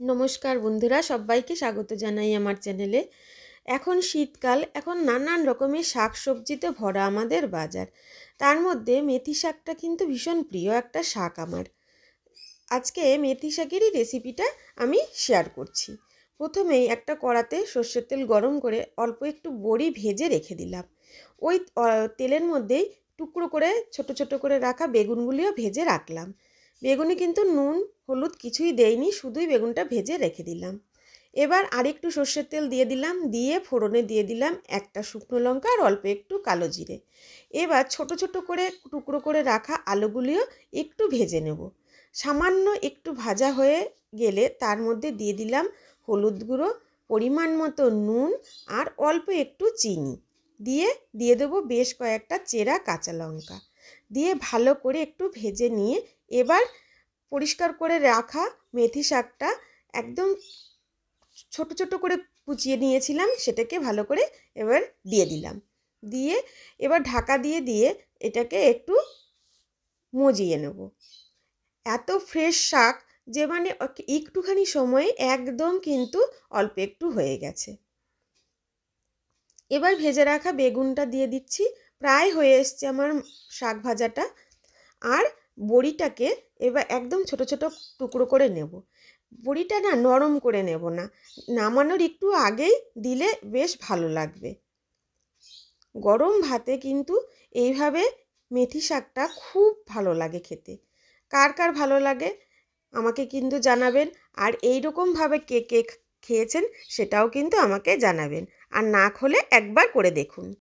নমস্কার বন্ধুরা, সবাইকে স্বাগত জানাই আমার চ্যানেলে। এখন শীতকাল, এখন নানান রকমের শাক সবজিতে ভরা আমাদের বাজার। তার মধ্যে মেথি শাকটা কিন্তু ভীষণ প্রিয় একটা শাক আমার। আজকে মেথি শাকেরই রেসিপিটা আমি শেয়ার করছি। প্রথমেই একটা কড়াতে সর্ষের তেল গরম করে অল্প একটু বড়ি ভেজে রেখে দিলাম। ওই তেলের মধ্যেই টুকরো করে, ছোট ছোট করে রাখা বেগুনগুলিও ভেজে রাখলাম। বেগুনে কিন্তু নুন, হলুদ কিছুই দেইনি, শুধুই বেগুনটা ভেজে রেখে দিলাম। এবার আরেকটু সর্ষের তেল দিয়ে দিলাম, দিয়ে ফোড়নে দিয়ে দিলাম একটা শুকনো লঙ্কা আর অল্প একটু কালো জিরে। এবার ছোট ছোট করে টুকরো করে রাখা আলুগুলিও একটু ভেজে নেব। সামান্য একটু ভাজা হয়ে গেলে তার মধ্যে দিয়ে দিলাম হলুদ গুঁড়ো, পরিমাণ মতো নুন আর অল্প একটু চিনি। দিয়ে দিয়ে দেবো বেশ কয়েকটা চেরা কাঁচা লঙ্কা। দিয়ে ভালো করে একটু ভেজে নিয়ে এবার পরিষ্কার করে রাখা মেথি শাকটা একদম ছোট ছোট করে কুচিয়ে নিয়েছিলাম, সেটাকে ভালো করে এবার দিয়ে দিলাম। দিয়ে এবার ঢাকা দিয়ে দিয়ে এটাকে একটু মজিয়ে নেব। এত ফ্রেশ শাক যে মানে একটুখানি সময়ে একদম কিন্তু অল্প একটু হয়ে গেছে। এবার ভেজে রাখা বেগুনটা দিয়ে দিচ্ছি। প্রায় হয়ে এসছে আমার শাক ভাজাটা। আর বড়িটাকে এবার একদম ছোট ছোট টুকরো করে নেব। বড়িটা না নরম করে নেব না, নামানোর একটু আগেই দিলে বেশ ভালো লাগবে। গরম ভাতে কিন্তু এইভাবে মেথি শাকটা খুব ভালো লাগে খেতে। কার কার ভালো লাগে আমাকে কিন্তু জানাবেন। আর এই রকমভাবে কে কে খেয়েছেন সেটাও কিন্তু আমাকে জানাবেন। আর না হলে একবার করে দেখুন।